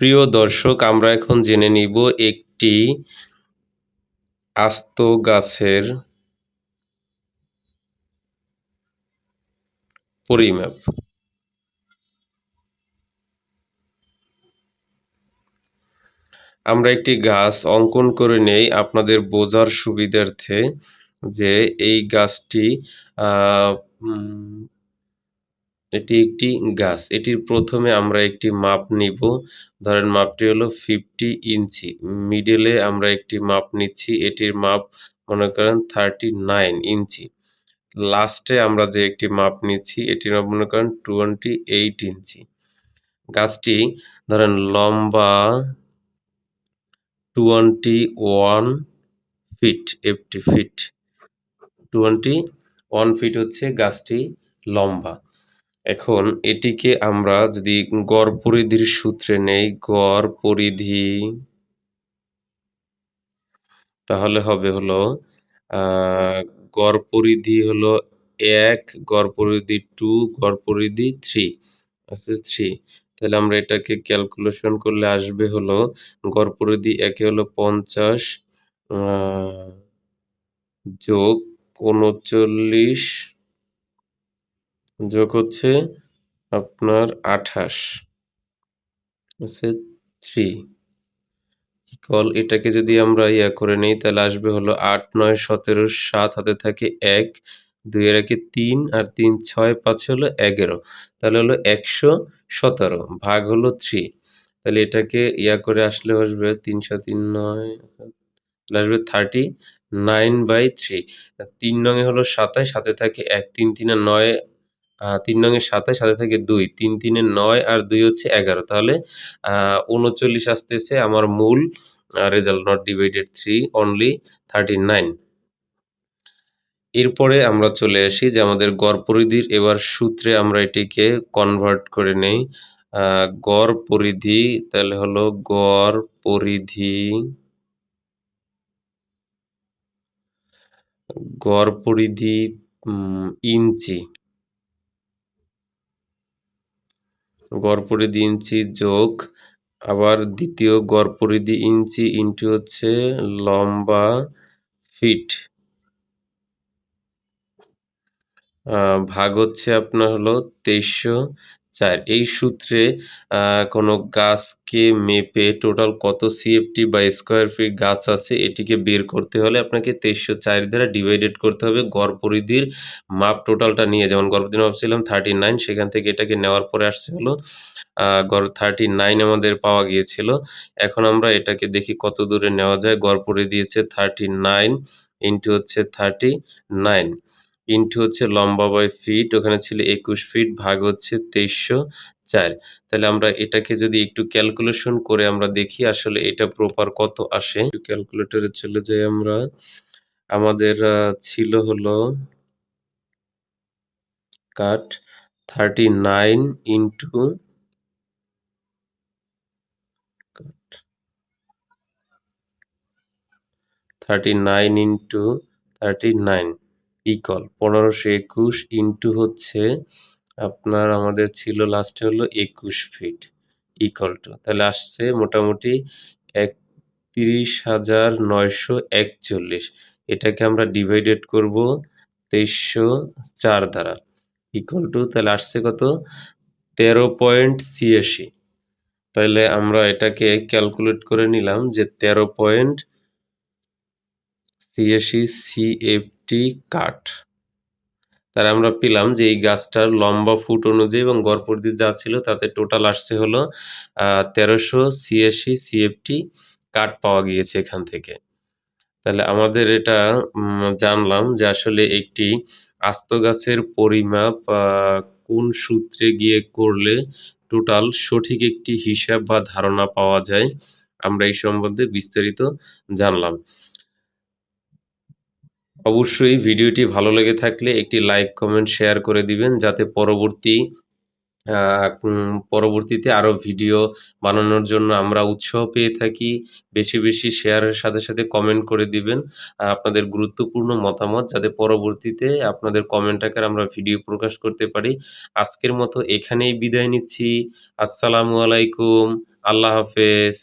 প্রিয় দর্শক, আমরা এখন জেনে নিব একটি আস্ত গাছের পরিমাপ। আমরা একটি গাছ অঙ্কন করে নেই, আপনাদের বোঝার সুবিধার্থে যে এই গাছটি এটি একটি গাছ। এটির প্রথমে আমরা একটি মাপ নিব। ধরেন মাপটি হলো ফিফটি ইঞ্চি। মিডলে আমরা একটি মাপ নিচ্ছি। এটির মাপ মনে করেন থার্টি নাইন ইঞ্চি। লাস্টে আমরা যে একটি মাপ নিচ্ছি, এটির মাপ মনে করেন টোয়েন্টি এইট ইঞ্চি। গাছটি ধরেন লম্বা twenty one feet, FT feet. Twenty one feet হচ্ছে গাছটি লম্বা। এখন এটিকে আমরা যদি গড় পরিধির সূত্রে নেই, গড় পরিধি, তাহলে হবে হলো গড় পরিধি হলো এক, গড় পরিধি টু, গড় পরিধি থ্রি, আছে থ্রি। তাহলে আমরা এটাকে ক্যালকুলেশন করলে আসবে হলো, গড় পরিধি একে হলো পঞ্চাশ যোগ উনচল্লিশ যোগ হচ্ছে আপনার আঠাশ, হচ্ছে থ্রি ইকল এটাকে যদি আমরা ইয়া করে নিই, তাহলে আসবে হলো আট, নয়, সতেরো, সাত, হাতে থাকে এক দুই এর একে তিন, আর তিন, ছয়, পাঁচ হলো এগারো। তাহলে হলো একশো সতেরো, ভাগ হলো থ্রি তাহলে এটাকে ইয়া করে আসলে আসবে তিনশো তিন, নয় আসবে থার্টি নাইন বাই থ্রি তিন নঙে হলো সাতাশ সাথে থাকে এক, তিন, তিনে নয় তিন নঙের সাতাশ সাথে থাকে দুই। তিন, তিনে নয় আর দুই হচ্ছে এগারো। তাহলে উনচল্লিশ আসতেছে আমার মূল result not divided three only thirty nine এরপরে আমরা চলে আসি যে আমাদের গড় পরিধির, এবার সূত্রে আমরা এটিকে কনভার্ট করে নেই। গড় পরিধি, তাহলে হলো গড় পরিধি গড় পরিধি ইঞ্চি। গড় পরিধি ইঞ্চি যোগ, আবার দ্বিতীয় গড়পরিধি ইঞ্চি ইনটু হচ্ছে লম্বা ফিট। ভাগ হচ্ছে আপনার হলো তেইশশো। চার। এই সূত্রে কোনো গাছকে মেপে টোটাল কত সিএফটি বা স্কোয়ার ফিট গাছ আছে এটিকে বের করতে হলে আপনাকে তেইশশো চার দ্বারা ডিভাইডেড করতে হবে। গড় পরিধির মাপ টোটালটা নিয়ে, যেমন গড় পরিধির মাপ ছিলাম থার্টি নাইন সেখান থেকে এটাকে নেওয়ার পরে আসছে হলো গড় থার্টি নাইন আমাদের পাওয়া গিয়েছিল। এখন আমরা এটাকে দেখি কত দূরে নেওয়া যায়। গড় পরিধি দিয়েছে থার্টি নাইন ইন্টু হচ্ছে থার্টি নাইন ইন্টু হচ্ছে লম্বা বাই ফিট ওখানে ছিল একুশ ফিট ভাগ হচ্ছে তেইশশো চার। তাহলে আমরা এটাকে যদি একটু ক্যালকুলেশন করে আমরা দেখি আসলে এটা প্রপার কত আসে। ক্যালকুলেটরে চলে যাই আমরা। আমাদের ছিল হলো cut thirty nine into thirty nine into thirty nine equal পনেরোশো একুশ ইন্টু হচ্ছে আপনার আমাদের ছিল লাস্টে হলো একুশ ফিট ইকল টু তাহলে আসছে মোটামুটি একত্রিশ হাজার নয়শো একচল্লিশ। এটাকে আমরা ডিভাইডেড করব তেইশশো চার দ্বারা ইকুয়াল টু তাহলে আসছে কত? তেরো পয়েন্ট ছিয়াশি। তাহলে আমরা এটাকে ক্যালকুলেট করে নিলাম যে তেরো পয়েন্ট ছিয়াশি সিএফটি কাঠ। তার আমরা পেলাম যে এই গাছটার লম্বা ফুট অনুযায়ী এবং গড় পরিধি যা ছিল তাতে টোটাল আসছে হলো তেরোশো ছিয়াশি সিএফটি কাঠ পাওয়া গিয়েছে এখান থেকে। তাহলে আমাদের এটা জানলাম যে আসলে একটি আস্ত গাছের পরিমাপ কোন সূত্রে গিয়ে করলে টোটাল সঠিক একটি হিসাব বা ধারণা পাওয়া যায়, আমরা এই সম্বন্ধে বিস্তারিত জানলাম। অবশ্যই ভিডিওটি ভালো লেগে থাকলে একটি লাইক, কমেন্ট, শেয়ার করে দিবেন যাতে পরবর্তী পরবর্তীতে আরও ভিডিও বানানোর জন্য আমরা উৎসাহ পেয়ে থাকি। বেশি বেশি শেয়ারের সাথে সাথে কমেন্ট করে দিবেন। আপনাদের গুরুত্বপূর্ণ মতামত যাতে পরবর্তীতে আপনাদের কমেন্ট আকারে আমরা ভিডিও প্রকাশ করতে পারি। আজকের মতো এখানেই বিদায় নিচ্ছি। আসসালামু আলাইকুম। আল্লাহ হাফেজ।